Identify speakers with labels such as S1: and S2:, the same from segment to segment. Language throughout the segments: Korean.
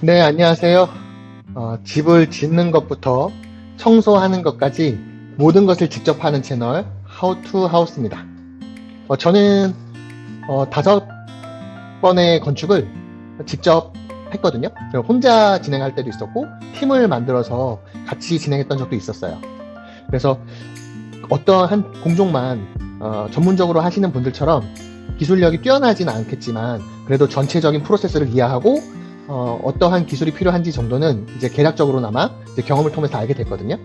S1: 네, 안녕하세요. 어, 집을 짓는 것부터 청소하는 것까지 모든 것을 직접 하는 채널 House입니다. 어, 저는 어, 다섯 번의 건축을 직접 했거든요. 혼자 진행할 때도 있었고 팀을 만들어서 같이 진행했던 적도 있었어요. 그래서 어떤 한 공종만 어, 전문적으로 하시는 분들처럼 기술력이 뛰어나지는 않겠지만 그래도 전체적인 프로세스를 이해하고 어, 떠한 기술이 필요한지 정도는 이제 계략적으로나마 이제 경험을 통해서 알게 됐거든요.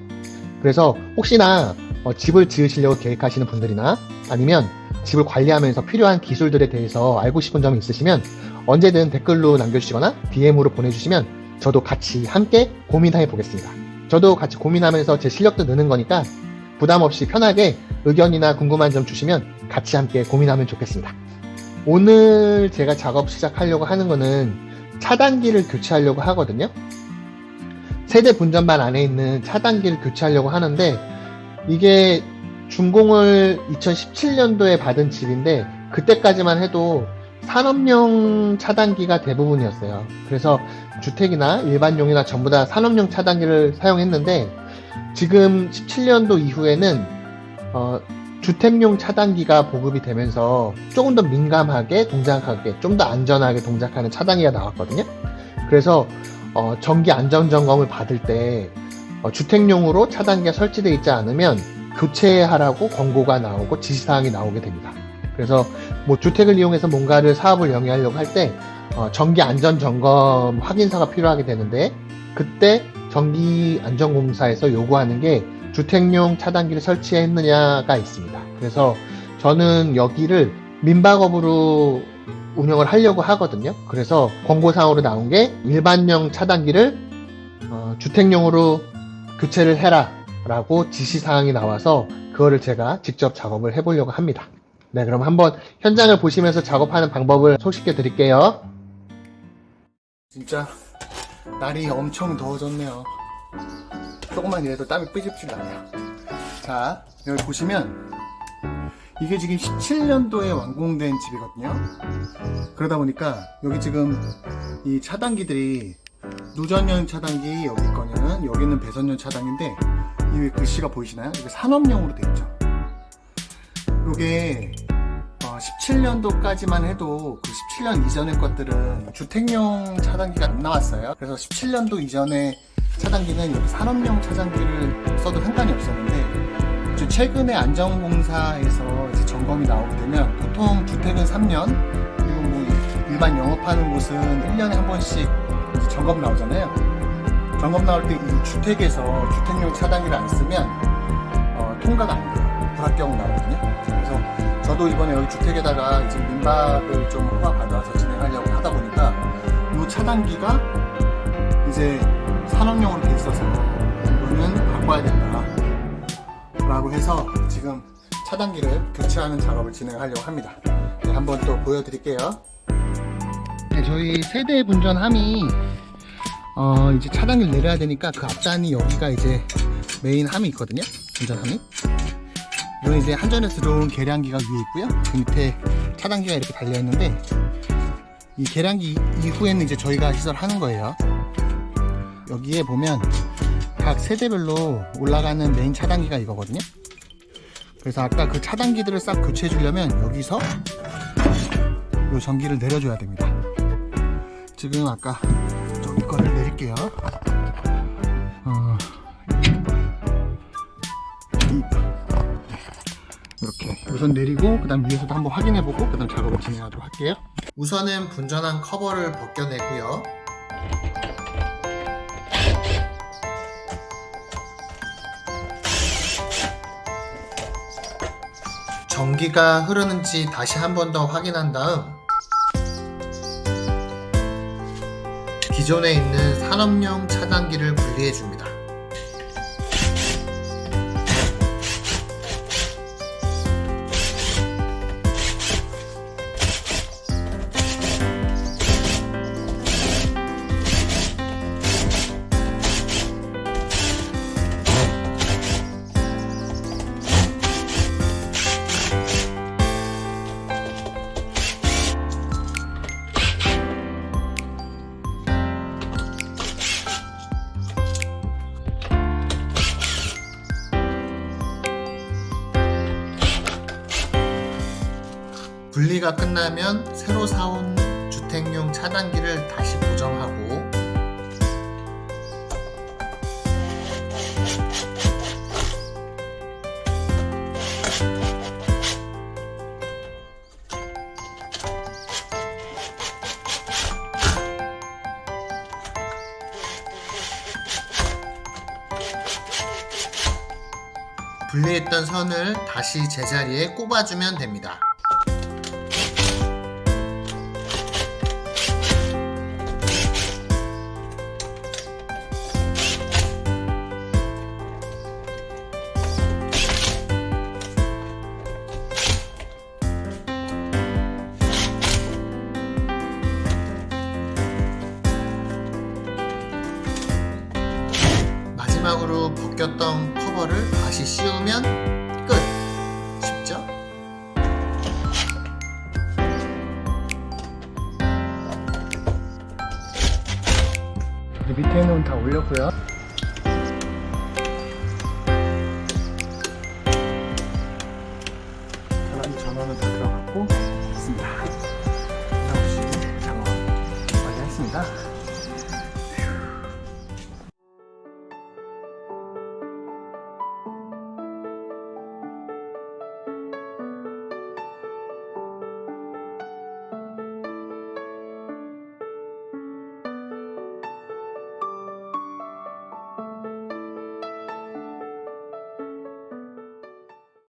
S1: 그래서 혹시나 어, 집을 지으시려고 계획하시는 분들이나 아니면 집을 관리하면서 필요한 기술들에 대해서 알고 싶은 점이 있으시면 언제든 댓글로 남겨주시거나 DM으로 보내주시면 저도 같이 함께 고민해 보겠습니다. 저도 같이 고민하면서 제 실력도 느는 거니까 부담 없이 편하게 의견이나 궁금한 점 주시면 같이 함께 고민하면 좋겠습니다. 오늘 제가 작업 시작하려고 하는 거는 차단기를 교체하려고 하거든요. 세대 분전반 안에 있는 차단기를 교체하려고 하는데 이게 준공을 2017년도에 받은 집인데 그때까지만 해도 산업용 차단기가 대부분이었어요. 그래서 주택이나 일반용이나 전부 다 산업용 차단기를 사용했는데 지금 17년도 이후에는 어, 주택용 차단기가 보급이 되면서 조금 더 민감하게 동작하게 좀 더 안전하게 동작하는 차단기가 나왔거든요. 그래서 어, 정기 안전 점검을 받을 때 어, 주택용으로 차단기가 설치되어 있지 않으면 교체하라고 권고가 나오고 지시사항이 나오게 됩니다. 그래서 뭐 주택을 이용해서 뭔가를 사업을 영위하려고 할때 어, 정기 안전 점검 확인서가 필요하게 되는데 그때 정기 안전공사에서 요구하는 게 주택용 차단기를 설치했느냐가 있습니다. 그래서 저는 여기를 민박업으로 운영을 하려고 하거든요. 그래서 권고사항으로 나온 게 일반용 차단기를 어, 주택용으로 교체를 해라 라고 지시사항이 나와서 그거를 제가 직접 작업을 해보려고 합니다. 네, 그럼 한번 현장을 보시면서 작업하는 방법을 소식해 드릴게요. 진짜 날이 엄청 더워졌네요. 조금만 이래도 땀이 삐질삐질 나네요. 자, 여기 보시면 이게 지금 17년도에 완공된 집이거든요. 그러다 보니까 여기 지금 이 차단기들이 누전용 차단기 여기 거는 여기는 배선용 차단기인데 이 글씨가 보이시나요? 이게 산업용으로 되어 있죠. 이게 17년도까지만 해도 그 17년 이전의 것들은 주택용 차단기가 안 나왔어요. 그래서 17년도 이전에 차단기는 여기 산업용 차단기를 써도 상관이 없었는데 최근에 안전공사에서 이제 점검이 나오게 되면 보통 주택은 3년 그리고 뭐 일반 영업하는 곳은 1년에 한 번씩 점검 나오잖아요. 점검 나올 때 이 주택에서 주택용 차단기를 안 쓰면 어, 통과가 안 돼요. 불합격 나오거든요. 그래서 저도 이번에 여기 주택에다가 이제 민박을 좀 허가 받아서 진행하려고 하다 보니까 이 차단기가 이제 산업용으로 돼 있어서 이거는 바꿔야 된다. 라고 해서 지금 차단기를 교체하는 작업을 진행하려고 합니다. 네, 한번 또 보여드릴게요. 네, 저희 세대 분전함이 어, 이제 차단기를 내려야 되니까 그 앞단이 여기가 이제 메인 함이 있거든요. 분전함이. 이건 이제 한전에서 들어온 계량기가 위에 있고요. 그 밑에 차단기가 이렇게 달려 있는데 이 계량기 이후에는 이제 저희가 시설하는 거예요. 여기에 보면 각 세대별로 올라가는 메인 차단기가 이거거든요. 그래서 아까 그 차단기들을 싹 교체해 주려면 여기서 이 전기를 내려줘야 됩니다. 지금 아까 저기 거를 내릴게요. 어, 우선 내리고 그 다음 위에서도 한번 확인해 보고 그 다음 작업을 진행하도록 할게요. 우선은 분전한 커버를 벗겨내고요. 전기가 흐르는지 다시 한 번 더 확인한 다음 기존에 있는 산업용 차단기를 분리해 줍니다. 분리가 끝나면 새로 사온 주택용 차단기를 다시 고정하고 분리했던 선을 다시 제자리에 꼽아주면 됩니다. 마지막으로 벗겼던 커버를 다시 씌우면 끝! 쉽죠?
S2: 밑에는 다 올렸고요.